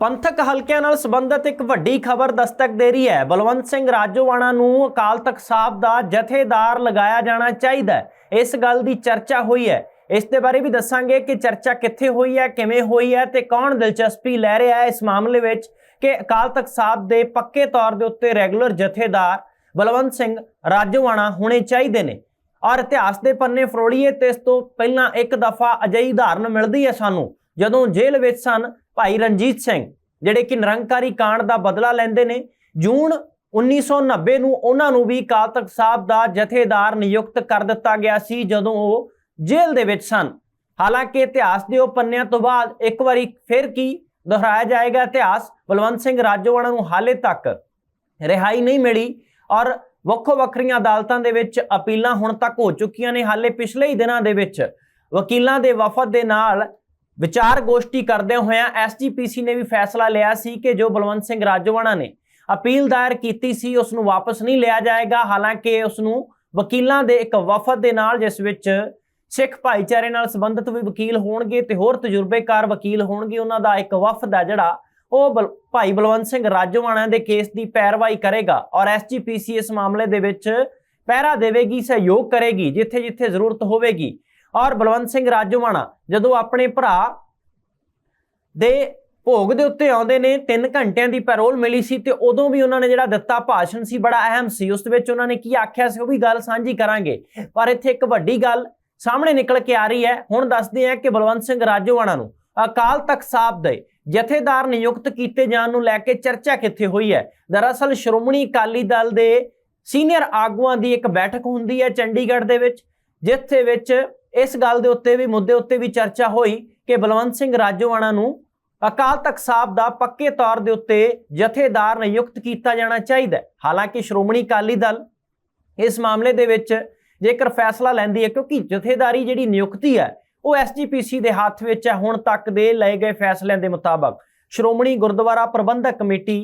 ਪੰਥਕ ਹਲਕਿਆਂ ਨਾਲ ਸੰਬੰਧਿਤ ਇੱਕ ਵੱਡੀ ਖਬਰ ਦਸਤਕ ਦੇ ਰਹੀ ਹੈ। ਬਲਵੰਤ ਸਿੰਘ ਰਾਜੋਵਾਣਾ ਨੂੰ ਅਕਾਲ ਤਖਤ ਸਾਹਿਬ ਦਾ ਜਥੇਦਾਰ ਲਗਾਇਆ ਜਾਣਾ ਚਾਹੀਦਾ ਹੈ। ਇਸ ਗੱਲ ਦੀ ਚਰਚਾ ਹੋਈ ਹੈ। ਇਸ ਦੇ ਬਾਰੇ ਵੀ ਦੱਸਾਂਗੇ ਕਿ ਚਰਚਾ ਕਿੱਥੇ ਹੋਈ ਹੈ, ਕਿਵੇਂ ਹੋਈ ਹੈ ਤੇ ਕੌਣ ਦਿਲਚਸਪੀ ਲੈ ਰਿਹਾ ਹੈ ਇਸ ਮਾਮਲੇ ਵਿੱਚ ਕਿ ਅਕਾਲ ਤਖਤ ਸਾਹਿਬ ਦੇ ਪੱਕੇ ਤੌਰ ਦੇ ਉੱਤੇ ਰੈਗੂਲਰ ਜਥੇਦਾਰ ਬਲਵੰਤ ਸਿੰਘ ਰਾਜੋਵਾਣਾ ਹੋਣੇ ਚਾਹੀਦੇ ਨੇ। ਔਰ ਇਤਿਹਾਸ ਦੇ ਪੰਨੇ ਫਰੋੜੀਏ ਤੇ ਇਸ ਤੋਂ ਪਹਿਲਾਂ ਇੱਕ ਦਫਾ ਅਜਿਹੀ ਉਦਾਹਰਨ ਮਿਲਦੀ ਹੈ ਸਾਨੂੰ। ਜਦੋਂ ਜੇਲ੍ਹ ਵਿੱਚ ਸਨ ਭਾਈ ਰਣਜੀਤ ਸਿੰਘ, ਜਿਹੜੇ ਕਿ ਨਿਰੰਕਾਰੀ ਕਾਂਡ ਦਾ ਬਦਲਾ ਲੈਂਦੇ ਨੇ, ਜੂਨ 1990 ਨੂੰ ਉਹਨਾਂ ਨੂੰ ਵੀ ਅਕਾਲ ਤਖਤ ਸਾਹਿਬ ਦਾ ਜਥੇਦਾਰ ਨਿਯੁਕਤ ਕਰ ਦਿੱਤਾ ਗਿਆ ਸੀ, ਜਦੋਂ ਉਹ ਜੇਲ੍ਹ ਦੇ ਵਿੱਚ ਸਨ। ਹਾਲਾਂਕਿ ਇਤਿਹਾਸ ਦੇ ਉਹ ਪੰਨਿਆਂ ਤੋਂ ਬਾਅਦ ਇੱਕ ਵਾਰੀ ਫਿਰ ਕੀ ਦੁਹਰਾਇਆ ਜਾਏਗਾ, ਇਤਿਹਾਸ ਬਲਵੰਤ ਸਿੰਘ ਰਾਜੋਵਾਲਾ ਨੂੰ ਹਾਲੇ ਤੱਕ ਰਿਹਾਈ ਨਹੀਂ ਮਿਲੀ ਔਰ ਵੱਖੋ ਵੱਖਰੀਆਂ ਅਦਾਲਤਾਂ ਦੇ ਵਿੱਚ ਅਪੀਲਾਂ ਹੁਣ ਤੱਕ ਹੋ ਚੁੱਕੀਆਂ ਨੇ। ਹਾਲੇ ਪਿਛਲੇ ਹੀ ਦਿਨਾਂ ਦੇ ਵਿੱਚ ਵਕੀਲਾਂ ਦੇ ਵਫਦ ਦੇ ਨਾਲ ਵਿਚਾਰ ਗੋਸ਼ਟੀ ਕਰਦਿਆਂ ਹੋਇਆਂ ਐਸਜੀਪੀਸੀ ਨੇ ਵੀ ਫੈਸਲਾ ਲਿਆ ਸੀ ਕਿ ਜੋ ਬਲਵੰਤ ਸਿੰਘ ਰਾਜੋਵਾਣਾ ਨੇ ਅਪੀਲ ਦਾਇਰ ਕੀਤੀ ਸੀ, ਉਸ ਨੂੰ ਵਾਪਸ ਨਹੀਂ ਲਿਆ ਜਾਏਗਾ। ਹਾਲਾਂਕਿ ਉਸ ਨੂੰ ਵਕੀਲਾਂ ਦੇ ਇੱਕ ਵਫਦ ਦੇ ਨਾਲ, ਜਿਸ ਵਿੱਚ ਸਿੱਖ ਭਾਈਚਾਰੇ ਨਾਲ ਸੰਬੰਧਿਤ ਵੀ ਵਕੀਲ ਹੋਣਗੇ ਤੇ ਹੋਰ ਤਜਰਬੇਕਾਰ ਵਕੀਲ ਹੋਣਗੇ, ਉਹਨਾਂ ਦਾ ਇੱਕ ਵਫਦ ਹੈ ਜਿਹੜਾ ਉਹ ਬਲ- ਭਾਈ ਬਲਵੰਤ ਸਿੰਘ ਰਾਜੋਵਾਣਾ ਦੇ ਕੇਸ ਦੀ ਪੈਰਵਾਈ ਕਰੇਗਾ ਔਰ ਐਸਜੀਪੀਸੀ ਇਸ ਮਾਮਲੇ ਦੇ ਵਿੱਚ ਪਹਿਰਾ ਦੇਵੇਗੀ, ਸਹਿਯੋਗ ਕਰੇਗੀ ਜਿੱਥੇ ਜਿੱਥੇ ਜ਼ਰੂਰਤ ਹੋਵੇਗੀ। ਔਰ ਬਲਵੰਤ ਸਿੰਘ ਰਾਜੋਵਾਣਾ, ਜਦੋਂ ਆਪਣੇ ਭਰਾ ਦੇ ਭੋਗ ਦੇ ਉੱਤੇ ਆਉਂਦੇ ਨੇ 3 ਘੰਟਿਆਂ ਦੀ ਪੈਰੋਲ ਮਿਲੀ ਸੀ ਤੇ ਉਦੋਂ ਵੀ ਉਹਨਾਂ ਨੇ ਜਿਹੜਾ ਦਿੱਤਾ ਭਾਸ਼ਣ ਸੀ, ਬੜਾ ਅਹਿਮ ਸੀ। ਉਸ ਦੇ ਵਿੱਚ ਉਹਨਾਂ ਨੇ ਕੀ ਆਖਿਆ ਸੀ, ਉਹ ਵੀ ਗੱਲ ਸਾਂਝੀ ਕਰਾਂਗੇ। ਪਰ ਇੱਥੇ ਇੱਕ ਵੱਡੀ ਗੱਲ ਸਾਹਮਣੇ ਨਿਕਲ ਕੇ ਆ ਰਹੀ ਹੈ। ਹੁਣ ਦੱਸਦੇ ਹਾਂ ਕਿ ਬਲਵੰਤ ਸਿੰਘ ਰਾਜੋਵਾਣਾ ਨੂੰ ਅਕਾਲ ਤਖਤ ਸਾਹਿਬ ਦੇ ਜਥੇਦਾਰ ਨਿਯੁਕਤ ਕੀਤੇ ਜਾਣ ਨੂੰ ਲੈ ਕੇ ਚਰਚਾ ਕਿੱਥੇ ਹੋਈ ਹੈ? ਦਰਅਸਲ ਸ਼੍ਰੋਮਣੀ ਅਕਾਲੀ ਦਲ ਦੇ ਸੀਨੀਅਰ ਆਗੂਆਂ ਦੀ ਇੱਕ ਬੈਠਕ ਹੁੰਦੀ ਹੈ ਚੰਡੀਗੜ੍ਹ ਦੇ ਵਿੱਚ, ਜਿੱਥੇ ਵਿੱਚ ਇਸ ਗੱਲ ਦੇ ਉੱਤੇ ਵੀ, ਮੁੱਦੇ ਉੱਤੇ ਵੀ ਚਰਚਾ ਹੋਈ ਕਿ ਬਲਵੰਤ ਸਿੰਘ ਰਾਜੋਵਾਣਾ ਨੂੰ ਅਕਾਲ ਤਖਤ ਸਾਹਿਬ ਦਾ ਪੱਕੇ ਤੌਰ ਦੇ ਉੱਤੇ ਜਥੇਦਾਰ ਨਿਯੁਕਤ ਕੀਤਾ ਜਾਣਾ ਚਾਹੀਦਾ ਹਾਲਾਂਕਿ ਸ਼੍ਰੋਮਣੀ ਅਕਾਲੀ ਦਲ ਇਸ ਮਾਮਲੇ ਦੇ ਵਿੱਚ ਜੇਕਰ ਫੈਸਲਾ ਲੈਂਦੀ ਹੈ, ਕਿਉਂਕਿ ਜਥੇਦਾਰੀ ਜਿਹੜੀ ਨਿਯੁਕਤੀ ਹੈ, ਉਹ ਐਸਜੀਪੀਸੀ ਦੇ ਹੱਥ ਵਿੱਚ ਹੈ, ਹੁਣ ਤੱਕ ਦੇ ਲਏ ਗਏ ਫੈਸਲਿਆਂ ਦੇ ਮੁਤਾਬਕ। ਸ਼੍ਰੋਮਣੀ ਗੁਰਦੁਆਰਾ ਪ੍ਰਬੰਧਕ ਕਮੇਟੀ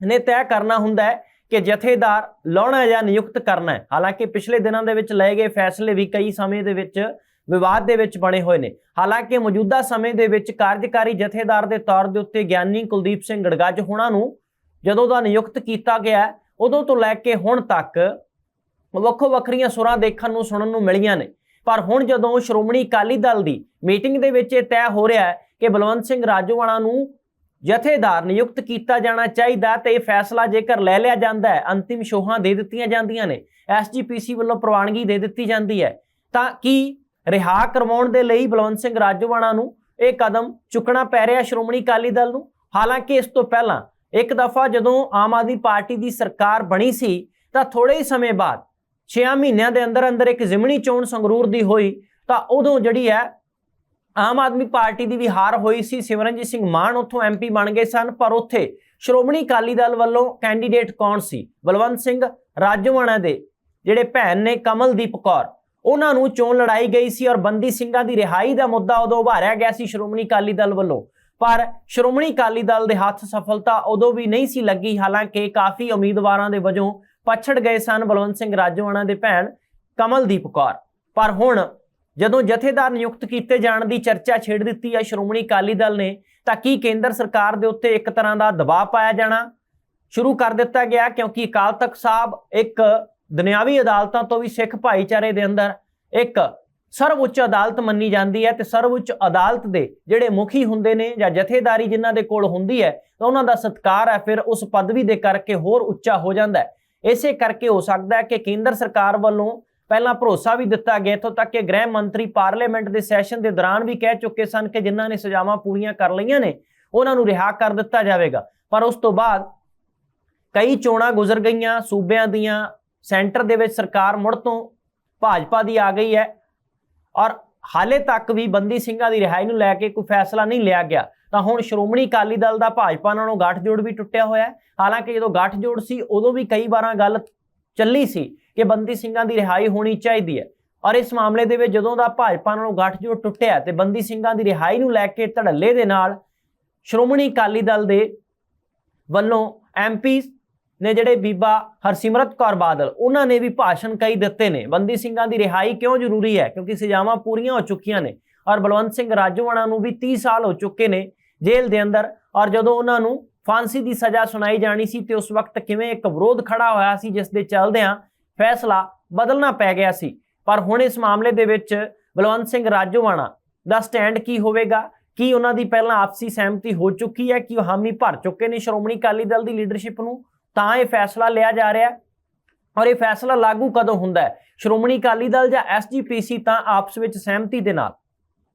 ਨੇ ਤੈਅ ਕਰਨਾ ਹੁੰਦਾ ਹੈ ਕਿ ਜਥੇਦਾਰ ਲਾਉਣਾ ਜਾਂ ਨਿਯੁਕਤ ਕਰਨਾ ਹੈ। ਹਾਲਾਂਕਿ ਪਿਛਲੇ ਦਿਨਾਂ ਦੇ ਵਿੱਚ ਲਏ ਗਏ ਫੈਸਲੇ ਵੀ ਕਈ ਸਮੇਂ ਦੇ ਵਿੱਚ ਵਿਵਾਦ ਦੇ ਵਿੱਚ ਬਣੇ ਹੋਏ ਨੇ। ਹਾਲਾਂਕਿ ਮੌਜੂਦਾ ਸਮੇਂ ਦੇ ਵਿੱਚ ਕਾਰਜਕਾਰੀ ਜਥੇਦਾਰ ਦੇ ਤੌਰ ਦੇ ਉੱਤੇ ਗਿਆਨੀ ਕੁਲਦੀਪ ਸਿੰਘ ਗੜਗੱਜ ਹੋਣਾ ਨੂੰ ਜਦੋਂ ਦਾ ਨਿਯੁਕਤ ਕੀਤਾ ਗਿਆ, ਉਦੋਂ ਤੋਂ ਲੈ ਕੇ ਹੁਣ ਤੱਕ ਵੱਖੋ ਵੱਖਰੀਆਂ ਸੁਰਾਂ ਦੇਖਣ ਨੂੰ, ਸੁਣਨ ਨੂੰ ਮਿਲੀਆਂ ਨੇ। ਪਰ ਹੁਣ ਜਦੋਂ ਸ਼੍ਰੋਮਣੀ ਅਕਾਲੀ ਦਲ ਦੀ ਮੀਟਿੰਗ ਦੇ ਵਿੱਚ ਇਹ ਤੈਅ ਹੋ ਰਿਹਾ ਹੈ ਕਿ ਬਲਵੰਤ ਸਿੰਘ ਰਾਜੋਵਾਲਾ ਨੂੰ ਜਥੇਦਾਰ ਨਿਯੁਕਤ ਕੀਤਾ ਜਾਣਾ ਚਾਹੀਦਾ ਤੇ ਇਹ ਫੈਸਲਾ ਜੇਕਰ ਲੈ ਲਿਆ ਜਾਂਦਾ ਹੈ, ਅੰਤਿਮ ਸ਼ੋਹਾਂ ਦੇ ਦਿੱਤੀਆਂ ਜਾਂਦੀਆਂ ਨੇ ਐਸਜੀਪੀਸੀ ਵੱਲੋਂ ਪ੍ਰਵਾਨਗੀ ਦੇ ਦਿੱਤੀ ਜਾਂਦੀ ਹੈ। ਤਾਂ ਕੀ ਰਿਹਾ ਕਰਵਾਉਣ ਦੇ ਲਈ ਬਲਵੰਤ ਸਿੰਘ ਰਾਜੋਵਾਣਾ ਨੂੰ ਇਹ ਕਦਮ ਚੁੱਕਣਾ ਪੈ ਰਿਹਾ ਸ਼੍ਰੋਮਣੀ ਅਕਾਲੀ ਦਲ ਨੂੰ? ਹਾਲਾਂਕਿ ਇਸ ਤੋਂ ਪਹਿਲਾਂ ਇੱਕ ਦਫਾ ਜਦੋਂ ਆਮ ਆਦਮੀ ਪਾਰਟੀ ਦੀ ਸਰਕਾਰ ਬਣੀ ਸੀ, ਤਾਂ ਥੋੜੇ ਹੀ ਸਮੇਂ ਬਾਅਦ 6 ਮਹੀਨਿਆਂ ਦੇ ਅੰਦਰ ਅੰਦਰ ਇੱਕ ਜ਼ਿਮਣੀ ਚੋਣ ਸੰਗਰੂਰ ਦੀ ਹੋਈ, ਤਾਂ ਉਦੋਂ ਜਿਹੜੀ ਹੈ ਆਮ ਆਦਮੀ ਪਾਰਟੀ ਦੀ ਵੀ ਹਾਰ ਹੋਈ ਸੀ। ਸਿਮਰਨਜੀਤ ਸਿੰਘ ਮਾਨ ਉੱਥੋਂ ਐਮਪੀ ਬਣ ਗਏ ਸਨ, ਪਰ ਉੱਥੇ ਸ਼੍ਰੋਮਣੀ ਅਕਾਲੀ ਦਲ ਵੱਲੋਂ ਕੈਂਡੀਡੇਟ ਕੌਣ ਸੀ? ਬਲਵੰਤ ਸਿੰਘ ਰਾਜੋਵਾਣਾ ਦੇ, ਜਿਹੜੇ ਭੈਣ ਨੇ ਕਮਲਦੀਪ ਕੌਰ। ਉਹਨਾਂ ਨੂੰ ਚੋਣ ਲੜਾਈ ਗਈ ਸੀ ਔਰ ਬੰਦੀ ਸਿੰਘਾਂ ਦੀ ਰਿਹਾਈ ਦਾ ਮੁੱਦਾ ਉਦੋਂ ਉਭਾਰਿਆ ਗਿਆ ਸੀ ਸ਼੍ਰੋਮਣੀ ਅਕਾਲੀ ਦਲ ਵੱਲੋਂ। ਪਰ ਸ਼੍ਰੋਮਣੀ ਅਕਾਲੀ ਦਲ ਦੇ ਹੱਥ ਸਫਲਤਾ ਉਦੋਂ ਵੀ ਨਹੀਂ ਸੀ ਲੱਗੀ, ਹਾਲਾਂਕਿ ਕਾਫੀ ਉਮੀਦਵਾਰਾਂ ਦੇ ਵਜੋਂ ਪਛੜ ਗਏ ਸਨ ਬਲਵੰਤ ਸਿੰਘ ਰਾਜੋਆਣਾ ਦੇ ਭੈਣ ਕਮਲਦੀਪ ਕੌਰ। ਪਰ ਹੁਣ ਜਦੋਂ ਜਥੇਦਾਰ ਨਿਯੁਕਤ ਕੀਤੇ ਜਾਣ ਦੀ ਚਰਚਾ ਛੇੜ ਦਿੱਤੀ ਹੈ ਸ਼੍ਰੋਮਣੀ ਅਕਾਲੀ ਦਲ ਨੇ, ਤਾਂ ਕੀ ਕੇਂਦਰ ਸਰਕਾਰ ਦੇ ਉੱਤੇ ਇੱਕ ਤਰ੍ਹਾਂ ਦਾ ਦਬਾਅ ਪਾਇਆ ਜਾਣਾ? ਸ਼ੁਰੂ ਕਰ ਦਿੱਤਾ ਗਿਆ ਕਿਉਂਕਿ ਅਕਾਲ ਤਖਤ ਸਾਹਿਬ ਇੱਕ ਦੁਨਿਆਵੀ ਅਦਾਲਤਾਂ ਤੋਂ ਵੀ ਸਿੱਖ ਭਾਈਚਾਰੇ ਦੇ ਅੰਦਰ ਇੱਕ ਸਰਵਉੱਚ ਅਦਾਲਤ ਮੰਨੀ ਜਾਂਦੀ ਹੈ ਤੇ ਸਰਵਉੱਚ ਅਦਾਲਤ ਦੇ ਜਿਹੜੇ ਮੁਖੀ ਹੁੰਦੇ ਨੇ ਜਾਂ ਜਥੇਦਾਰੀ ਜਿਨ੍ਹਾਂ ਦੇ ਕੋਲ ਹੁੰਦੀ ਹੈ, ਤਾਂ ਉਹਨਾਂ ਦਾ ਸਤਕਾਰ ਹੈ, ਫਿਰ ਉਸ ਪਦਵੀ ਦੇ ਕਰਕੇ ਹੋਰ ਉੱਚਾ ਹੋ ਜਾਂਦਾ ਹੈ। ਇਸੇ ਕਰਕੇ ਹੋ ਸਕਦਾ ਹੈ ਕਿ ਕੇਂਦਰ ਸਰਕਾਰ ਵੱਲੋਂ ਪਹਿਲਾਂ ਭਰੋਸਾ ਵੀ ਦਿੱਤਾ ਗਿਆ ਇੱਥੋਂ ਤੱਕ ਕਿ ਗ੍ਰਹਿ ਮੰਤਰੀ ਪਾਰਲੀਮੈਂਟ ਦੇ ਸੈਸ਼ਨ ਦੇ ਦੌਰਾਨ ਵੀ ਕਹਿ ਚੁੱਕੇ ਸਨ ਕਿ ਜਿਨ੍ਹਾਂ ਨੇ ਸਜ਼ਾਵਾਂ ਪੂਰੀਆਂ ਕਰ ਲਈਆਂ ਨੇ, ਉਹਨਾਂ ਨੂੰ ਰਿਹਾ ਕਰ ਦਿੱਤਾ ਜਾਵੇਗਾ। ਪਰ ਉਸ ਤੋਂ ਬਾਅਦ ਕਈ ਚੋਣਾਂ ਗੁਜ਼ਰ ਗਈਆਂ, ਸੂਬਿਆਂ ਦੀਆਂ, ਸੈਂਟਰ ਦੇ ਵਿੱਚ ਸਰਕਾਰ ਮੁੜ ਤੋਂ ਭਾਜਪਾ ਦੀ ਆ ਗਈ ਹੈ ਔਰ ਹਾਲੇ ਤੱਕ ਵੀ ਬੰਦੀ ਸਿੰਘਾਂ ਦੀ ਰਿਹਾਈ ਨੂੰ ਲੈ ਕੇ ਕੋਈ ਫੈਸਲਾ ਨਹੀਂ ਲਿਆ ਗਿਆ। ਤਾਂ ਹੁਣ ਸ਼੍ਰੋਮਣੀ ਅਕਾਲੀ ਦਲ ਦਾ ਭਾਜਪਾ ਨਾਲੋਂ ਗੱਠਜੋੜ ਵੀ ਟੁੱਟਿਆ ਹੋਇਆ ਹੈ। ਹਾਲਾਂਕਿ ਜਦੋਂ ਗੱਠਜੋੜ ਸੀ, ਉਦੋਂ ਵੀ ਕਈ ਵਾਰਾਂ ਗੱਲ ਚੱਲੀ ਸੀ। ਕਿ ਬੰਦੀ ਸਿੰਘਾਂ ਦੀ ਰਿਹਾਈ ਹੋਣੀ ਚਾਹੀਦੀ ਹੈ। ਔਰ ਇਸ ਮਾਮਲੇ ਦੇ ਵਿੱਚ ਜਦੋਂ ਦਾ ਭਾਜਪਾ ਨਾਲੋਂ ਗੱਠਜੋੜ ਟੁੱਟਿਆ ਤੇ ਬੰਦੀ ਸਿੰਘਾਂ ਦੀ ਰਿਹਾਈ ਨੂੰ ਲੈ ਕੇ ਧੜੱਲੇ ਦੇ ਨਾਲ ਸ਼੍ਰੋਮਣੀ ਅਕਾਲੀ ਦਲ ਦੇ ਵੱਲੋਂ ਐਮਪੀ ਨੇ ਜਿਹੜੇ ਬੀਬਾ ਹਰਸਿਮਰਤ ਕੌਰ ਬਾਦਲ, ਉਹਨਾਂ ਨੇ ਵੀ ਭਾਸ਼ਣ ਕਈ ਦਿੱਤੇ ਨੇ। ਬੰਦੀ ਸਿੰਘਾਂ ਦੀ ਰਿਹਾਈ ਕਿਉਂ ਜ਼ਰੂਰੀ ਹੈ? ਕਿਉਂਕਿ ਸਜ਼ਾਵਾਂ ਪੂਰੀਆਂ ਹੋ ਚੁੱਕੀਆਂ ਨੇ ਔਰ ਬਲਵੰਤ ਸਿੰਘ ਰਾਜੋਵਾਣਾ ਨੂੰ ਵੀ 30 ਸਾਲ ਹੋ ਚੁੱਕੇ ਨੇ ਜੇਲ੍ਹ ਦੇ ਅੰਦਰ ਔਰ ਜਦੋਂ ਉਹਨਾਂ ਨੂੰ ਫਾਂਸੀ ਦੀ ਸਜ਼ਾ ਸੁਣਾਈ ਜਾਣੀ ਸੀ ਤੇ ਉਸ ਵਕਤ ਕਿਵੇਂ ਇੱਕ ਵਿਰੋਧ ਖੜਾ ਹੋਇਆ ਸੀ, ਜਿਸ ਦੇ ਚੱਲਦਿਆਂ ਫੈਸਲਾ ਬਦਲਣਾ ਪੈ ਗਿਆ ਸੀ। ਪਰ ਹੁਣ ਇਸ ਮਾਮਲੇ ਦੇ ਵਿੱਚ ਬਲਵੰਤ ਸਿੰਘ ਰਾਜੋਵਾਣਾ ਦਾ ਸਟੈਂਡ ਕੀ ਹੋਵੇਗਾ? ਕੀ ਉਹਨਾਂ ਦੀ ਪਹਿਲਾਂ ਆਪਸੀ ਸਹਿਮਤੀ ਹੋ ਚੁੱਕੀ ਹੈ? ਕਿ ਉਹ ਹਾਮੀ ਭਰ ਚੁੱਕੇ ਨੇ ਸ਼੍ਰੋਮਣੀ ਅਕਾਲੀ ਦਲ ਦੀ ਲੀਡਰਸ਼ਿਪ ਨੂੰ? ਤਾਂ ਇਹ ਫੈਸਲਾ ਲਿਆ ਜਾ ਰਿਹਾ ਔਰ ਇਹ ਫੈਸਲਾ ਲਾਗੂ ਕਦੋਂ ਹੁੰਦਾ ਹੈ? ਸ਼੍ਰੋਮਣੀ ਅਕਾਲੀ ਦਲ ਜਾਂ ਐਸਜੀਪੀਸੀ ਤਾਂ ਆਪਸ ਵਿੱਚ ਸਹਿਮਤੀ ਦੇ ਨਾਲ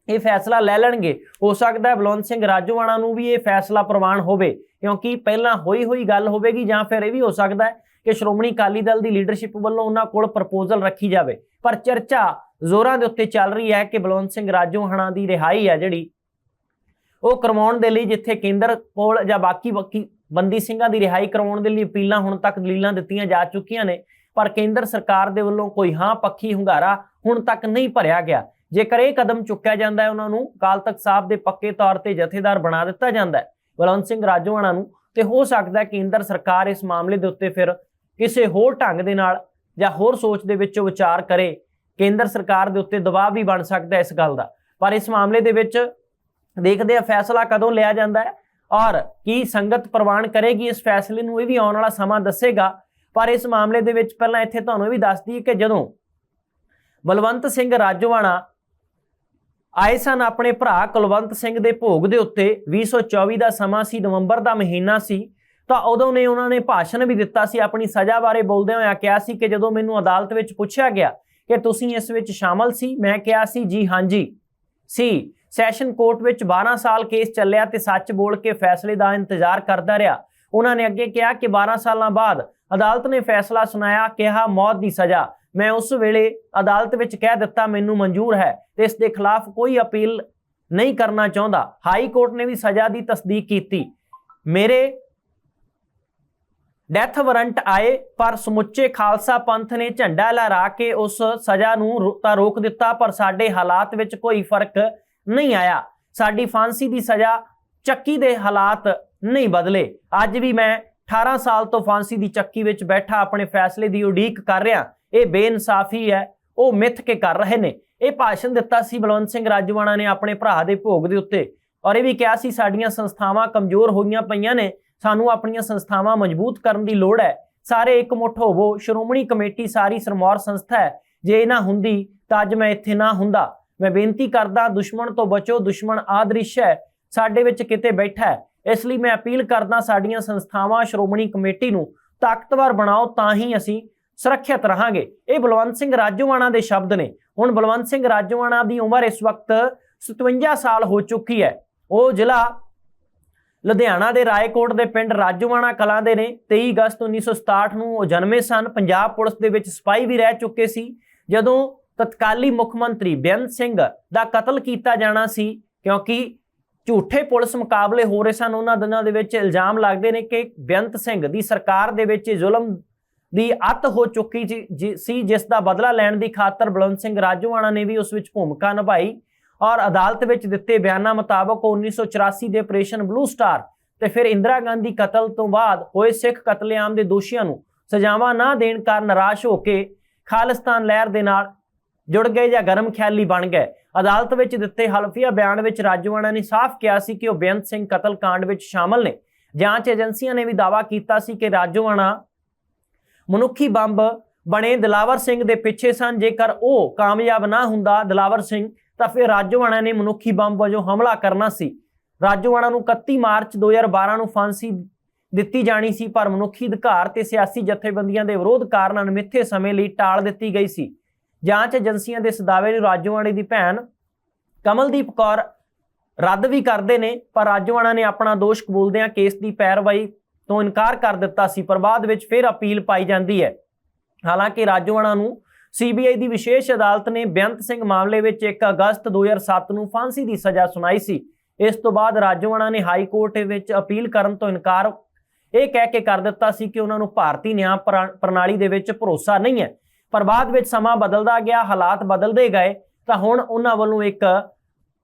ਇਹ ਫੈਸਲਾ ਲੈ ਲੈਣਗੇ। ਹੋ ਸਕਦਾ ਹੈ ਬਲਵੰਤ ਸਿੰਘ ਰਾਜੋਵਾਣਾ ਨੂੰ ਵੀ ਇਹ ਫੈਸਲਾ ਪ੍ਰਵਾਨ ਹੋਵੇ। ਕਿਉਂਕਿ ਪਹਿਲਾਂ ਹੋਈ ਹੋਈ ਗੱਲ ਹੋਵੇਗੀ ਜਾਂ ਫਿਰ ਇਹ ਵੀ ਹੋ ਸਕਦਾ ਹੈ ਕਿ ਸ਼੍ਰੋਮਣੀ ਅਕਾਲੀ ਦਲ ਦੀ ਲੀਡਰਸ਼ਿਪ ਵੱਲੋਂ ਉਹਨਾਂ ਕੋਲ ਪ੍ਰਪੋਜ਼ਲ ਰੱਖੀ ਜਾਵੇ। ਪਰ ਚਰਚਾ ਜ਼ੋਰਾਂ ਦੇ ਉੱਤੇ ਚੱਲ ਰਹੀ ਹੈ ਕਿ ਬਲਵੰਤ ਸਿੰਘ ਰਾਜੋਵਾਣਾ ਦੀ ਰਿਹਾਈ ਹੈ ਜਿਹੜੀ ਉਹ ਕਰਵਾਉਣ ਦੇ ਲਈ ਜਿੱਥੇ ਕੇਂਦਰ ਕੋਲ ਜਾਂ ਬਾਕੀ ਬਾਕੀ ਬੰਦੀ ਸਿੰਘਾਂ ਦੀ ਰਿਹਾਈ ਕਰਵਾਉਣ ਦੇ ਲਈ ਅਪੀਲਾਂ ਹੁਣ ਤੱਕ ਦਲੀਲਾਂ ਦਿੱਤੀਆਂ ਜਾ ਚੁੱਕੀਆਂ ਨੇ, ਪਰ ਕੇਂਦਰ ਸਰਕਾਰ ਦੇ ਵੱਲੋਂ ਕੋਈ ਹਾਂ ਪੱਖੀ ਹੁੰਗਾਰਾ ਹੁਣ ਤੱਕ ਨਹੀਂ ਭਰਿਆ ਗਿਆ। ਜੇਕਰ ਇਹ ਕਦਮ ਚੁੱਕਿਆ ਜਾਂਦਾ ਹੈ, ਉਹਨਾਂ ਨੂੰ ਕਾਲ ਤਖਤ ਸਾਹਿਬ ਦੇ ਪੱਕੇ ਤੌਰ ਤੇ ਜਥੇਦਾਰ ਬਣਾ ਦਿੱਤਾ ਜਾਂਦਾ ਹੈ। ਬਲਵੰਤ ਸਿੰਘ ਰਾਜੋਆਣਾ ਨੂੰ ਤੇ ਹੋ ਸਕਦਾ ਹੈ ਕੇਂਦਰ ਸਰਕਾਰ ਇਸ ਮਾਮਲੇ ਦੇ ਉੱਤੇ ਫਿਰ ਕਿਸੇ ਹੋਰ ਢੰਗ ਦੇ ਨਾਲ ਜਾਂ ਹੋਰ ਸੋਚ ਦੇ ਵਿੱਚ ਵਿਚਾਰ ਕਰੇ, ਕੇਂਦਰ ਸਰਕਾਰ ਦੇ ਉੱਤੇ ਦਬਾਅ ਵੀ ਬਣ ਸਕਦਾ ਇਸ ਗੱਲ ਦਾ। ਪਰ ਇਸ ਮਾਮਲੇ ਦੇ ਵਿੱਚ ਦੇਖਦੇ ਆ ਫੈਸਲਾ ਕਦੋਂ ਲਿਆ ਜਾਂਦਾ ਹੈ ਔਰ ਕੀ ਸੰਗਤ ਪ੍ਰਵਾਨ ਕਰੇਗੀ ਇਸ ਫੈਸਲੇ ਨੂੰ, ਇਹ ਵੀ ਆਉਣ ਵਾਲਾ ਸਮਾਂ ਦੱਸੇਗਾ। ਪਰ ਇਸ ਮਾਮਲੇ ਦੇ ਵਿੱਚ ਪਹਿਲਾਂ ਇੱਥੇ ਤੁਹਾਨੂੰ ਇਹ ਵੀ ਦੱਸ ਦਈਏ ਕਿ ਜਦੋਂ ਬਲਵੰਤ ਸਿੰਘ ਰਾਜਵਾਣਾ ਆਏ ਸਨ ਆਪਣੇ ਭਰਾ ਕੁਲਵੰਤ ਸਿੰਘ ਦੇ ਭੋਗ ਦੇ ਉੱਤੇ 2024 ਦਾ ਸਮਾਂ ਸੀ, ਨਵੰਬਰ ਦਾ ਮਹੀਨਾ ਸੀ ਤਾਂ ਉਦੋਂ ਨੇ ਉਹਨਾਂ ਨੇ ਭਾਸ਼ਣ ਵੀ ਦਿੱਤਾ ਸੀ, ਆਪਣੀ ਸਜ਼ਾ ਬਾਰੇ ਬੋਲਦੇ ਹੋਇਆ ਕਿਹਾ ਸੀ ਕਿ ਜਦੋਂ ਮੈਨੂੰ ਅਦਾਲਤ ਵਿੱਚ ਪੁੱਛਿਆ ਗਿਆ ਕਿ ਤੁਸੀਂ ਇਸ ਵਿੱਚ ਸ਼ਾਮਲ ਸੀ, ਮੈਂ ਕਿਹਾ ਸੀ, ਜੀ ਹਾਂਜੀ, ਸੀ। ਸੈਸ਼ਨ ਕੋਰਟ ਵਿੱਚ 12 ਸਾਲ ਕੇਸ ਚੱਲਿਆ ਤੇ ਸੱਚ ਬੋਲ ਕੇ ਫੈਸਲੇ ਦਾ ਇੰਤਜ਼ਾਰ ਕਰਦਾ ਰਿਹਾ। ਉਹਨਾਂ ਨੇ ਅੱਗੇ ਕਿਹਾ ਕਿ 12 ਸਾਲਾਂ ਬਾਅਦ ਅਦਾਲਤ ਨੇ ਫੈਸਲਾ ਸੁਣਾਇਆ, ਕਿਹਾ ਮੌਤ ਦੀ ਸਜ਼ਾ। ਮੈਂ ਉਸ ਵੇਲੇ ਅਦਾਲਤ ਵਿੱਚ ਕਹਿ ਦਿੱਤਾ, ਮੈਨੂੰ ਮਨਜ਼ੂਰ ਹੈ ਤੇ ਇਸ ਦੇ ਖਿਲਾਫ ਕੋਈ ਅਪੀਲ ਨਹੀਂ ਕਰਨਾ ਚਾਹੁੰਦਾ। ਹਾਈ ਕੋਰਟ ਨੇ ਵੀ ਸਜ਼ਾ ਦੀ ਤਸਦੀਕ ਕੀਤੀ। ਮੇਰੇ ਡੈਥ ਵਾਰੰਟ ਆਏ, ਪਰ ਸਮੁੱਚੇ ਖਾਲਸਾ ਪੰਥ ਨੇ ਝੰਡਾ ਲਹਿਰਾ ਕੇ ਉਸ ਸਜ਼ਾ ਨੂੰ ਰੋ- ਤਾਂ ਰੋਕ ਦਿੱਤਾ, ਪਰ ਸਾਡੇ ਹਾਲਾਤ ਵਿੱਚ ਕੋਈ ਫ਼ਰਕ ਨਹੀਂ ਆਇਆ। ਸਾਡੀ ਫਾਂਸੀ ਦੀ ਸਜ਼ਾ ਚੱਕੀ ਦੇ ਹਾਲਾਤ ਨਹੀਂ ਬਦਲੇ। ਅੱਜ ਵੀ ਮੈਂ 18 ਸਾਲ ਤੋਂ ਫਾਂਸੀ ਦੀ ਚੱਕੀ ਵਿੱਚ ਬੈਠਾ ਆਪਣੇ ਫੈਸਲੇ ਦੀ ਉਡੀਕ ਕਰ ਰਿਹਾ। ਇਹ ਬੇਇਨਸਾਫੀ ਹੈ, ਉਹ ਮਿੱਥ ਕੇ ਕਰ ਰਹੇ ਨੇ। ਇਹ ਭਾਸ਼ਣ ਦਿੱਤਾ ਸੀ ਬਲਵੰਤ ਸਿੰਘ ਰਾਜਵਾਣਾ ਨੇ ਆਪਣੇ ਭਰਾ ਦੇ ਭੋਗ ਦੇ ਉੱਤੇ। ਔਰ ਇਹ ਵੀ ਕਿਹਾ ਸੀ, ਸਾਡੀਆਂ ਸੰਸਥਾਵਾਂ ਕਮਜ਼ੋਰ ਹੋਈਆਂ ਪਈਆਂ ਨੇ ਸਾਨੂੰ ਆਪਣੀਆਂ ਸੰਸਥਾਵਾਂ ਮਜ਼ਬੂਤ ਕਰਨ ਦੀ ਲੋੜ ਹੈ। ਸਾਰੇ ਇਕਮੁੱਠ ਹੋਵੋ। ਸ਼੍ਰੋਮਣੀ ਕਮੇਟੀ ਸਾਰੀ ਸਰਮੌਰ ਸੰਸਥਾ ਹੈ। ਜੇ ਇਹ ਨਾ ਹੁੰਦੀ ਤਾਂ ਅੱਜ ਮੈਂ ਇੱਥੇ ਨਾ ਹੁੰਦਾ। ਮੈਂ ਬੇਨਤੀ ਕਰਦਾ, ਦੁਸ਼ਮਣ ਤੋਂ ਬਚੋ। ਦੁਸ਼ਮਣ ਆਦ੍ਰਿਸ਼ ਹੈ। ਸਾਡੇ ਵਿੱਚ ਕਿਤੇ ਬੈਠਾ ਹੈ। ਇਸ ਲਈ ਮੈਂ ਅਪੀਲ ਕਰਦਾ ਸਾਡੀਆਂ ਸੰਸਥਾਵਾਂ, ਸ਼੍ਰੋਮਣੀ ਕਮੇਟੀ ਨੂੰ ਤਾਕਤਵਰ ਬਣਾਓ ਤਾਂ ਹੀ ਅਸੀਂ ਸੁਰੱਖਿਅਤ ਰਹਾਂਗੇ। ਇਹ ਬਲਵੰਤ ਸਿੰਘ ਰਾਜੋਵਾਣਾ ਦੇ ਸ਼ਬਦ ਨੇ। ਹੁਣ ਬਲਵੰਤ ਸਿੰਘ ਰਾਜੋਵਾਣਾ ਦੀ ਉਮਰ ਇਸ ਵਕਤ 57 ਸਾਲ ਹੋ ਚੁੱਕੀ ਹੈ। ਉਹ ਜ਼ਿਲ੍ਹਾ ਲੁਧਿਆਣਾ ਦੇ ਰਾਏਕੋਟ ਦੇ ਪਿੰਡ ਰਾਜੋਵਾਣਾ ਕਲਾਂ ਦੇ ਨੇ। 23 ਅਗਸਤ 1967 ਨੂੰ ਉਹ ਜਨਮੇ ਸਨ। ਪੰਜਾਬ ਪੁਲਿਸ ਦੇ ਵਿੱਚ ਸਿਪਾਹੀ ਵੀ ਰਹਿ ਚੁੱਕੇ ਸੀ। ਜਦੋਂ ਤਤਕਾਲੀ ਮੁੱਖ ਮੰਤਰੀ ਬੇਅੰਤ ਸਿੰਘ ਦਾ ਕਤਲ ਕੀਤਾ ਜਾਣਾ ਸੀ, ਕਿਉਂਕਿ ਝੂਠੇ ਪੁਲਿਸ ਮੁਕਾਬਲੇ ਹੋ ਰਹੇ ਸਨ, ਉਹਨਾਂ ਦਿਨਾਂ ਦੇ ਵਿੱਚ ਇਲਜ਼ਾਮ ਲੱਗਦੇ ਨੇ ਕਿ ਬੇਅੰਤ ਸਿੰਘ ਦੀ ਸਰਕਾਰ ਦੇ ਵਿੱਚ ਜ਼ੁਲਮ ਦੀ ਅੱਤ ਹੋ ਚੁੱਕੀ ਸੀ- ਜਿ- ਸੀ, ਜਿਸ ਦਾ ਬਦਲਾ ਲੈਣ ਦੀ ਖਾਤਰ ਬਲਵੰਤ ਸਿੰਘ ਰਾਜੋਆਣਾ ਨੇ ਵੀ ਉਸ ਵਿੱਚ ਭੂਮਿਕਾ ਨਿਭਾਈ। ਔਰ ਅਦਾਲਤ ਵਿੱਚ ਦਿੱਤੇ ਬਿਆਨਾਂ ਮੁਤਾਬਕ ਉਹ 1984 ਦੇ ਆਪਰੇਸ਼ਨ ਬਲੂ ਸਟਾਰ ਤੇ ਫਿਰ ਇੰਦਰਾ ਗਾਂਧੀ ਕਤਲ ਤੋਂ ਬਾਅਦ ਹੋਏ ਸਿੱਖ ਕਤਲੇਆਮ ਦੇ ਦੋਸ਼ੀਆਂ ਨੂੰ ਸਜ਼ਾਵਾਂ ਨਾ ਦੇਣ ਕਾਰਨ ਨਿਰਾਸ਼ ਹੋ ਕੇ ਖਾਲਿਸਤਾਨ ਲਹਿਰ ਦੇ ਨਾਲ ਜੁੜ ਗਏ ਜਾਂ ਗਰਮ ਖਿਆਲੀ ਬਣ ਗਏ। ਅਦਾਲਤ ਵਿੱਚ ਦਿੱਤੇ ਹਲਫੀਆ ਬਿਆਨ ਵਿੱਚ ਰਾਜੋਆਣਾ ਨੇ ਸਾਫ਼ ਕਿਹਾ ਸੀ ਕਿ ਉਹ ਬੇਅੰਤ ਸਿੰਘ ਕਤਲ ਕਾਂਡ ਵਿੱਚ ਸ਼ਾਮਲ ਨੇ। ਜਾਂਚ ਏਜੰਸੀਆਂ ਨੇ ਵੀ ਦਾਅਵਾ ਕੀਤਾ ਸੀ ਕਿ ਰਾਜੋਆਣਾ ਮਨੁੱਖੀ ਬੰਬ ਬਣੇ ਦਲਾਵਰ ਸਿੰਘ ਦੇ ਪਿੱਛੇ ਸਨ। ਜੇਕਰ ਉਹ ਕਾਮਯਾਬ ਨਾ ਹੁੰਦਾ ਦਲਾਵਰ ਸਿੰਘ ਤਾਂ ਫਿਰ ਰਾਜੋਆਣਾ ਨੇ ਮਨੁੱਖੀ ਬੰਬ ਵਜੋਂ ਹਮਲਾ ਕਰਨਾ ਸੀ। ਰਾਜੋਆਣਾ ਨੂੰ 31 ਮਾਰਚ 2012 ਨੂੰ ਫਾਂਸੀ ਦਿੱਤੀ ਜਾਣੀ ਸੀ, ਪਰ ਮਨੁੱਖੀ ਅਧਿਕਾਰ ਤੇ ਸਿਆਸੀ ਜਥੇਬੰਦੀਆਂ ਦੇ ਵਿਰੋਧ ਕਾਰਨ ਅਣਮਿੱਥੇ ਸਮੇਂ ਲਈ ਟਾਲ ਦਿੱਤੀ ਗਈ ਸੀ। ਜਾਂਚ ਏਜੰਸੀਆਂ ਦੇ ਇਸ ਦਾਅਵੇ ਨੂੰ ਰਾਜੋਆਣੇ ਦੀ ਭੈਣ ਕਮਲਦੀਪ ਕੌਰ ਰੱਦ ਵੀ ਕਰਦੇ ਨੇ, ਪਰ ਰਾਜੋਆਣਾ ਨੇ ਆਪਣਾ ਦੋਸ਼ ਕਬੂਲਦਿਆਂ ਕੇਸ ਦੀ ਪੈਰਵਾਈ ਤੋਂ ਇਨਕਾਰ ਕਰ ਦਿੱਤਾ ਸੀ, ਪਰ ਬਾਅਦ ਵਿੱਚ ਫਿਰ ਅਪੀਲ ਪਾਈ ਜਾਂਦੀ ਹੈ। ਹਾਲਾਂਕਿ ਰਾਜੋਆਣਾ ਨੂੰ ਸੀਬੀਆਈ ਦੀ ਵਿਸ਼ੇਸ਼ ਅਦਾਲਤ ਨੇ ਬੇਅੰਤ ਸਿੰਘ ਮਾਮਲੇ ਵਿੱਚ 1 ਅਗਸਤ 2007 ਨੂੰ ਫਾਂਸੀ ਦੀ ਸਜ਼ਾ ਸੁਣਾਈ ਸੀ। ਇਸ ਤੋਂ ਬਾਅਦ ਰਾਜੋਆਣਾ ਨੇ ਹਾਈ ਕੋਰਟ ਵਿੱਚ ਅਪੀਲ ਕਰਨ ਤੋਂ ਇਨਕਾਰ ਇਹ ਕਹਿ ਕੇ ਕਰ ਦਿੱਤਾ ਸੀ ਕਿ ਉਹਨਾਂ ਨੂੰ ਭਾਰਤੀ ਨਿਆਂ ਪ੍ਰਾ- ਪ੍ਰਣਾਲੀ ਦੇ ਵਿੱਚ ਭਰੋਸਾ ਨਹੀਂ ਹੈ। ਪਰ ਬਾਅਦ ਵਿੱਚ ਸਮਾਂ ਬਦਲਦਾ ਗਿਆ, ਹਾਲਾਤ ਬਦਲਦੇ ਗਏ, ਤਾਂ ਹੁਣ ਉਹਨਾਂ ਵੱਲੋਂ ਇੱਕ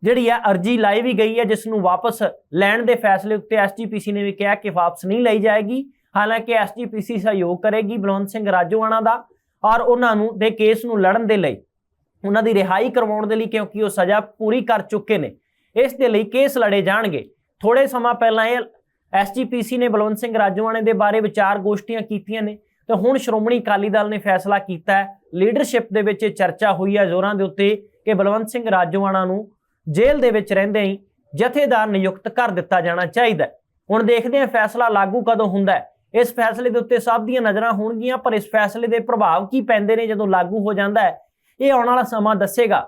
ਜਿਹੜੀ ਹੈ ਅਰਜੀ ਲਾਈ ਵੀ ਗਈ ਹੈ, ਜਿਸ ਨੂੰ ਵਾਪਸ ਲੈਣ ਦੇ ਫੈਸਲੇ ਉੱਤੇ ਐਸਜੀਪੀਸੀ ਨੇ ਵੀ ਕਿਹਾ ਕਿ ਵਾਪਸ ਨਹੀਂ ਲਈ ਜਾਏਗੀ। ਹਾਲਾਂਕਿ ਐਸਜੀਪੀਸੀ ਸਹਿਯੋਗ ਕਰੇਗੀ ਬਲਵੰਤ ਸਿੰਘ ਰਾਜੋਆਣਾ ਦਾ। ਔਰ ਉਹਨਾਂ ਨੂੰ ਦੇ ਕੇਸ ਨੂੰ ਲੜਨ ਦੇ ਲਈ, ਉਹਨਾਂ ਦੀ ਰਿਹਾਈ ਕਰਵਾਉਣ ਦੇ ਲਈ ਕਿਉਂਕਿ ਉਹ ਸਜ਼ਾ ਪੂਰੀ ਕਰ ਚੁੱਕੇ ਨੇ। ਇਸ ਦੇ ਲਈ ਕੇਸ ਲੜੇ ਜਾਣਗੇ। ਥੋੜੇ ਸਮਾਂ ਪਹਿਲਾਂ ਇਹ ਐਸਜੀਪੀਸੀ ਨੇ ਬਲਵੰਤ ਸਿੰਘ ਰਾਜੋਆਣੇ ਦੇ ਬਾਰੇ ਵਿਚਾਰ ਗੋਸ਼ਟੀਆਂ ਕੀਤੀਆਂ ਨੇ, ਤੇ ਹੁਣ ਸ਼੍ਰੋਮਣੀ ਅਕਾਲੀ ਦਲ ਨੇ ਫੈਸਲਾ ਕੀਤਾ ਹੈ। ਲੀਡਰਸ਼ਿਪ ਦੇ ਵਿੱਚ ਇਹ ਚਰਚਾ ਹੋਈ ਹੈ ਜ਼ੋਰਾਂ ਦੇ ਉੱਤੇ ਕਿ ਬਲਵੰਤ ਸਿੰਘ ਰਾਜੋਆਣਾ ਨੂੰ ਜੇਲ੍ਹ ਦੇ ਵਿੱਚ ਰਹਿੰਦੇ ਹੀ ਜਥੇਦਾਰ ਨਿਯੁਕਤ ਕਰ ਦਿੱਤਾ ਜਾਣਾ ਚਾਹੀਦਾ ਹੁਣ ਦੇਖਦੇ ਹਾਂ ਫੈਸਲਾ ਲਾਗੂ ਕਦੋਂ ਹੁੰਦਾ ਹੈ। ਇਸ ਫੈਸਲੇ ਦੇ ਉੱਤੇ ਸਭ ਦੀਆਂ ਨਜ਼ਰਾਂ ਹੋਣਗੀਆਂ, ਪਰ ਇਸ ਫੈਸਲੇ ਦੇ ਪ੍ਰਭਾਵ ਕੀ ਪੈਂਦੇ ਨੇ ਜਦੋਂ ਲਾਗੂ ਹੋ ਜਾਂਦਾ ਹੈ? ਇਹ ਆਉਣ ਵਾਲਾ ਸਮਾਂ ਦੱਸੇਗਾ।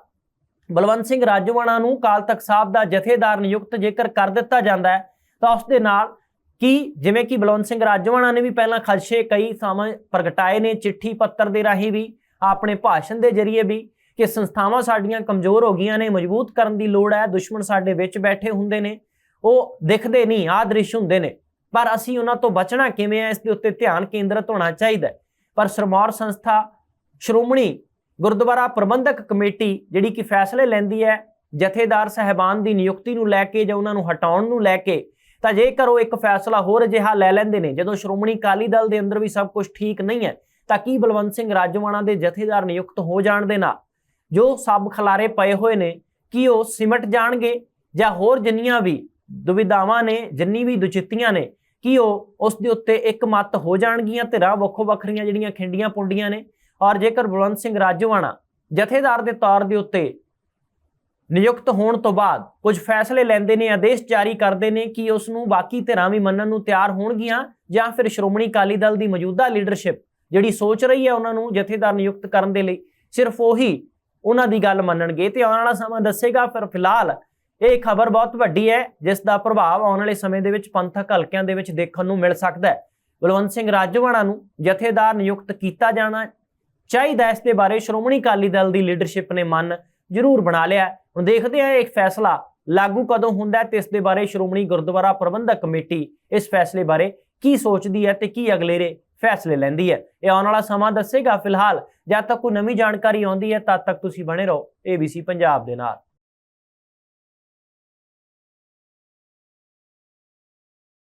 ਬਲਵੰਤ ਸਿੰਘ ਰਾਜੋਆਣਾ ਨੂੰ ਕਾਲ ਤਖਤ ਸਾਹਿਬ ਦਾ ਜਥੇਦਾਰ ਨਿਯੁਕਤ ਜੇਕਰ ਕਰ ਦਿੱਤਾ ਜਾਂਦਾ ਹੈ, ਤਾਂ ਉਸ ਦੇ ਨਾਲ ਕੀ, ਜਿਵੇਂ ਕਿ ਬਲਵੰਤ ਸਿੰਘ ਰਾਜੋਆਣਾ ਨੇ ਵੀ ਪਹਿਲਾਂ ਖਦਸ਼ੇ ਕਈ ਥਾਵਾਂ ਪ੍ਰਗਟਾਏ ਨੇ, ਚਿੱਠੀ ਪੱਤਰ ਦੇ ਰਾਹੀਂ ਵੀ, ਆਪਣੇ ਭਾਸ਼ਣ ਦੇ ਜ਼ਰੀਏ ਵੀ, ਕਿ ਸੰਸਥਾਵਾਂ ਸਾਡੀਆਂ ਕਮਜ਼ੋਰ ਹੋ ਗਈਆਂ ਨੇ, ਮਜ਼ਬੂਤ ਕਰਨ ਦੀ ਲੋੜ ਹੈ, ਦੁਸ਼ਮਣ ਸਾਡੇ ਵਿੱਚ ਬੈਠੇ ਹੁੰਦੇ ਨੇ, ਉਹ ਦਿਖਦੇ ਨਹੀਂ, ਆਹ ਦ੍ਰਿਸ਼ ਹੁੰਦੇ ਨੇ। ਪਰ ਅਸੀਂ ਉਹਨਾਂ ਤੋਂ ਬਚਣਾ ਕਿਵੇਂ ਹੈ? ਇਸ ਦੇ ਉੱਤੇ ਧਿਆਨ ਕੇਂਦਰਿਤ ਹੋਣਾ ਚਾਹੀਦਾ ਪਰ ਸਰਮੌਰ ਸੰਸਥਾ, ਸ਼੍ਰੋਮਣੀ ਗੁਰਦੁਆਰਾ ਪ੍ਰਬੰਧਕ ਕਮੇਟੀ ਜਿਹੜੀ ਕਿ ਫੈਸਲੇ ਲੈਂਦੀ ਹੈ, ਜਥੇਦਾਰ ਸਹਿਬਾਨ ਦੀ ਨਿਯੁਕਤੀ ਨੂੰ ਲੈ ਕੇ ਜਾਂ ਉਹਨਾਂ ਨੂੰ ਹਟਾਉਣ ਨੂੰ ਲੈ ਕੇ, ਤਾਂ ਜੇਕਰ ਉਹ ਇੱਕ ਫੈਸਲਾ ਹੋਰ ਅਜਿਹਾ ਲੈ ਲੈਂਦੇ ਨੇ, ਜਦੋਂ ਸ਼੍ਰੋਮਣੀ ਅਕਾਲੀ ਦਲ ਦੇ ਅੰਦਰ ਵੀ ਸਭ ਕੁਝ ਠੀਕ ਨਹੀਂ ਹੈ, ਤਾਂ ਕੀ ਬਲਵੰਤ ਸਿੰਘ ਰਾਜਵਾਨਾ ਦੇ ਜਥੇਦਾਰ ਨਿਯੁਕਤ ਹੋ ਜਾਣ ਦੇ ਨਾਲ? ਜੋ ਸਭ ਖਲਾਰੇ ਪਏ ਹੋਏ ਨੇ, ਕੀ ਉਹ ਸਿਮਟ ਜਾਣਗੇ? ਜਾਂ ਹੋਰ ਜਿੰਨੀਆਂ ਵੀ ਦੁਵਿਧਾਵਾਂ ਨੇ, ਜਿੰਨੀ ਵੀ ਦੁਚਿੱਤੀਆਂ ਨੇ ਕਿ ਉਹ ਉਸ ਦੇ ਉੱਤੇ ਇੱਕ ਮਤ ਹੋ ਜਾਣਗੀਆਂ ਧਿਰਾਂ ਵੱਖੋ ਵੱਖਰੀਆਂ ਜਿਹੜੀਆਂ ਖਿੰਡੀਆਂ ਪੁੰਡੀਆਂ ਨੇ। ਔਰ ਜੇਕਰ ਬਲਵੰਤ ਸਿੰਘ ਰਾਜੋਆਣਾ ਜਥੇਦਾਰ ਦੇ ਤੌਰ ਦੇ ਉੱਤੇ ਨਿਯੁਕਤ ਹੋਣ ਤੋਂ ਬਾਅਦ ਕੁਝ ਫੈਸਲੇ ਲੈਂਦੇ ਨੇ, ਆਦੇਸ਼ ਜਾਰੀ ਕਰਦੇ ਨੇ ਕਿ ਉਸ ਨੂੰ ਬਾਕੀ ਧਿਰਾਂ ਵੀ ਮੰਨਣ ਨੂੰ ਤਿਆਰ ਹੋਣਗੀਆਂ ਜਾਂ ਫਿਰ ਸ਼੍ਰੋਮਣੀ ਅਕਾਲੀ ਦਲ ਦੀ ਮੌਜੂਦਾ ਲੀਡਰਸ਼ਿਪ ਜਿਹੜੀ ਸੋਚ ਰਹੀ ਹੈ ਉਹਨਾਂ ਨੂੰ ਜਥੇਦਾਰ ਨਿਯੁਕਤ ਕਰਨ ਦੇ ਲਈ ਸਿਰਫ ਉਹੀ ਉਹਨਾਂ ਦੀ ਗੱਲ ਮੰਨਣਗੇ। ਤੇ ਆਉਣ ਵਾਲਾ ਸਮਾਂ ਦੱਸੇਗਾ ਫਿਰ ਫਿਲਹਾਲ ਇਹ ਖਬਰ ਬਹੁਤ ਵੱਡੀ ਹੈ, ਜਿਸ ਦਾ ਪ੍ਰਭਾਵ ਆਉਣ ਵਾਲੇ ਸਮੇਂ ਦੇ ਵਿੱਚ ਪੰਥਕ ਹਲਕਿਆਂ ਦੇ ਵਿੱਚ ਦੇਖਣ ਨੂੰ ਮਿਲ ਸਕਦਾ ਹੈ। ਬਲਵੰਤ ਸਿੰਘ ਰਾਜਵਾਣਾ ਨੂੰ ਜਥੇਦਾਰ ਨਿਯੁਕਤ ਕੀਤਾ ਜਾਣਾ ਚਾਹੀਦਾ ਇਸ ਦੇ ਬਾਰੇ ਸ਼੍ਰੋਮਣੀ ਅਕਾਲੀ ਦਲ ਦੀ ਲੀਡਰਸ਼ਿਪ ਨੇ ਮਨ ਜ਼ਰੂਰ ਬਣਾ ਲਿਆ ਹੁਣ ਦੇਖਦੇ ਹਾਂ ਇਹ ਫੈਸਲਾ ਲਾਗੂ ਕਦੋਂ ਹੁੰਦਾ ਹੈ ਤੇ ਇਸ ਦੇ ਬਾਰੇ ਸ਼੍ਰੋਮਣੀ ਗੁਰਦੁਆਰਾ ਪ੍ਰਬੰਧਕ ਕਮੇਟੀ ਇਸ ਫੈਸਲੇ ਬਾਰੇ ਕੀ ਸੋਚਦੀ ਹੈ ਤੇ ਕੀ ਅਗਲੇਰੇ ਫੈਸਲੇ ਲੈਂਦੀ ਹੈ। ਇਹ ਆਉਣ ਵਾਲਾ ਸਮਾਂ ਦੱਸੇਗਾ। ਫਿਲਹਾਲ ਜਦ ਤੱਕ ਕੋਈ ਨਵੀਂ ਜਾਣਕਾਰੀ ਆਉਂਦੀ ਹੈ, ਤਦ ਤੱਕ ਤੁਸੀਂ ਬਣੇ ਰਹੋ ABC ਪੰਜਾਬ ਦੇ ਨਾਲ।